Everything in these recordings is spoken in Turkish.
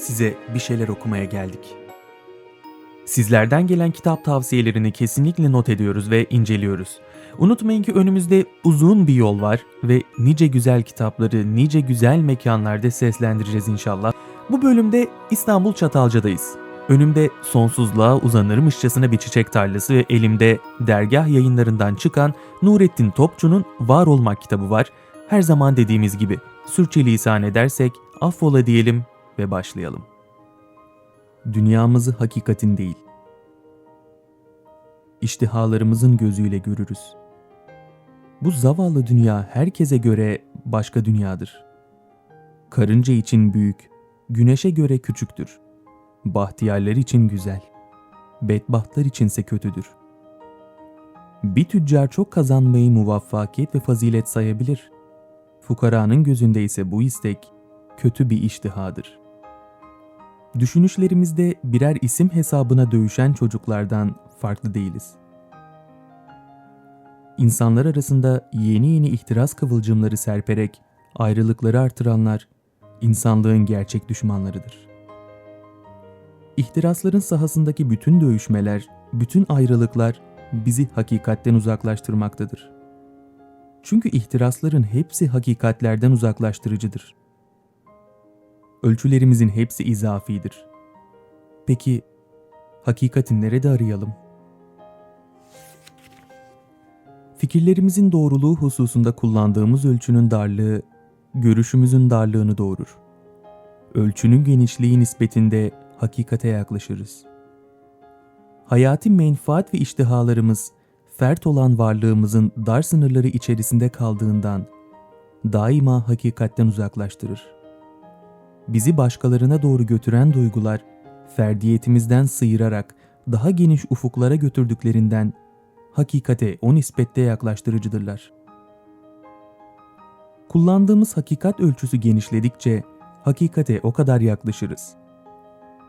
size bir şeyler okumaya geldik. Sizlerden gelen kitap tavsiyelerini kesinlikle not ediyoruz ve inceliyoruz. Unutmayın ki önümüzde uzun bir yol var ve nice güzel kitapları nice güzel mekanlarda seslendireceğiz inşallah. Bu bölümde İstanbul Çatalca'dayız. Önümde sonsuzluğa uzanırmışçasına bir çiçek tarlası ve elimde dergah yayınlarından çıkan Nurettin Topçu'nun Var Olmak kitabı var. Her zaman dediğimiz gibi sürçülisan edersek affola diyelim ve başlayalım. Dünyamızı hakikatin değil, iştihalarımızın gözüyle görürüz. Bu zavallı dünya herkese göre başka dünyadır. Karınca için büyük, güneşe göre küçüktür. Bahtiyarlar için güzel, bedbahtlar içinse kötüdür. Bir tüccar çok kazanmayı muvaffakiyet ve fazilet sayabilir. Fukaranın gözünde ise bu istek kötü bir iştihadır. Düşünüşlerimizde birer isim hesabına dövüşen çocuklardan farklı değiliz. İnsanlar arasında yeni yeni ihtiras kıvılcımları serperek ayrılıkları artıranlar insanlığın gerçek düşmanlarıdır. İhtirasların sahasındaki bütün dövüşmeler, bütün ayrılıklar bizi hakikatten uzaklaştırmaktadır. Çünkü ihtirasların hepsi hakikatlerden uzaklaştırıcıdır. Ölçülerimizin hepsi izafidir. Peki hakikati nerede arayalım? Fikirlerimizin doğruluğu hususunda kullandığımız ölçünün darlığı, görüşümüzün darlığını doğurur. Ölçünün genişliği nispetinde hakikate yaklaşırız. Hayati menfaat ve iştihalarımız, fert olan varlığımızın dar sınırları içerisinde kaldığından daima hakikatten uzaklaştırır. Bizi başkalarına doğru götüren duygular, ferdiyetimizden sıyırarak daha geniş ufuklara götürdüklerinden hakikate o nispette yaklaştırıcıdırlar. Kullandığımız hakikat ölçüsü genişledikçe hakikate o kadar yaklaşırız.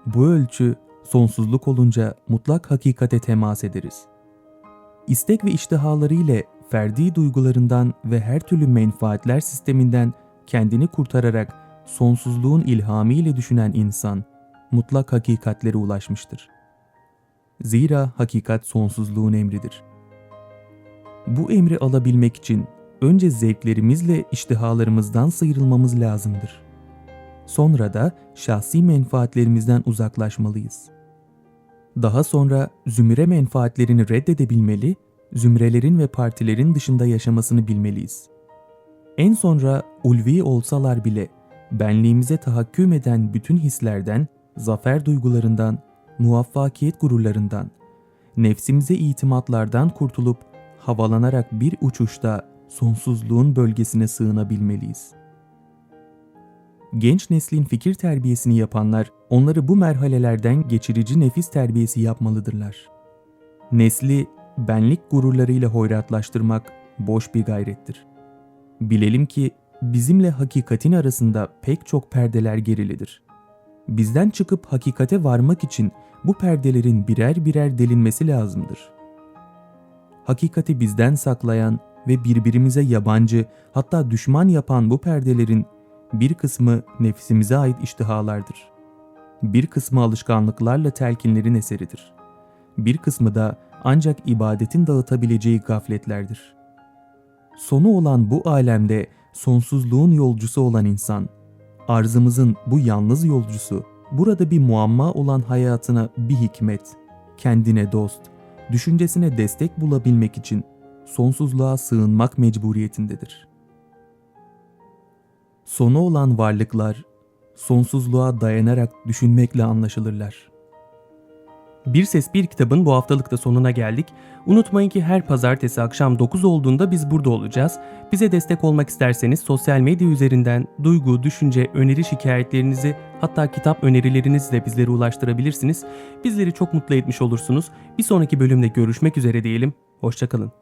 Bu ölçü sonsuzluk olunca mutlak hakikate temas ederiz. İstek ve iştihaları ile ferdi duygularından ve her türlü menfaatler sisteminden kendini kurtararak sonsuzluğun ilhamı ile düşünen insan mutlak hakikatlere ulaşmıştır. Zira hakikat sonsuzluğun emridir. Bu emri alabilmek için önce zevklerimizle iştihalarımızdan sıyrılmamız lazımdır. Sonra da şahsi menfaatlerimizden uzaklaşmalıyız. Daha sonra zümre menfaatlerini reddedebilmeli, zümrelerin ve partilerin dışında yaşamasını bilmeliyiz. En sonra ulvi olsalar bile benliğimize tahakküm eden bütün hislerden, zafer duygularından, muvaffakiyet gururlarından, nefsimize itimatlardan kurtulup havalanarak bir uçuşta sonsuzluğun bölgesine sığınabilmeliyiz. Genç neslin fikir terbiyesini yapanlar onları bu merhalelerden geçirici nefis terbiyesi yapmalıdırlar. Nesli benlik gururlarıyla hoyratlaştırmak boş bir gayrettir. Bilelim ki bizimle hakikatin arasında pek çok perdeler gerilidir. Bizden çıkıp hakikate varmak için bu perdelerin birer birer delinmesi lazımdır. Hakikati bizden saklayan ve birbirimize yabancı hatta düşman yapan bu perdelerin bir kısmı nefsimize ait iştihalardır. Bir kısmı alışkanlıklarla telkinlerin eseridir. Bir kısmı da ancak ibadetin dağıtabileceği gafletlerdir. Sonu olan bu alemde sonsuzluğun yolcusu olan insan, arzımızın bu yalnız yolcusu, burada bir muamma olan hayatına bir hikmet, kendine dost, düşüncesine destek bulabilmek için sonsuzluğa sığınmak mecburiyetindedir. Sonu olan varlıklar sonsuzluğa dayanarak düşünmekle anlaşılırlar. Bir Ses Bir Kitabın bu haftalıkta sonuna geldik. Unutmayın ki her pazartesi akşam 9 olduğunda biz burada olacağız. Bize destek olmak isterseniz sosyal medya üzerinden duygu, düşünce, öneri şikayetlerinizi hatta kitap önerilerinizi de bizlere ulaştırabilirsiniz. Bizleri çok mutlu etmiş olursunuz. Bir sonraki bölümde görüşmek üzere diyelim. Hoşçakalın.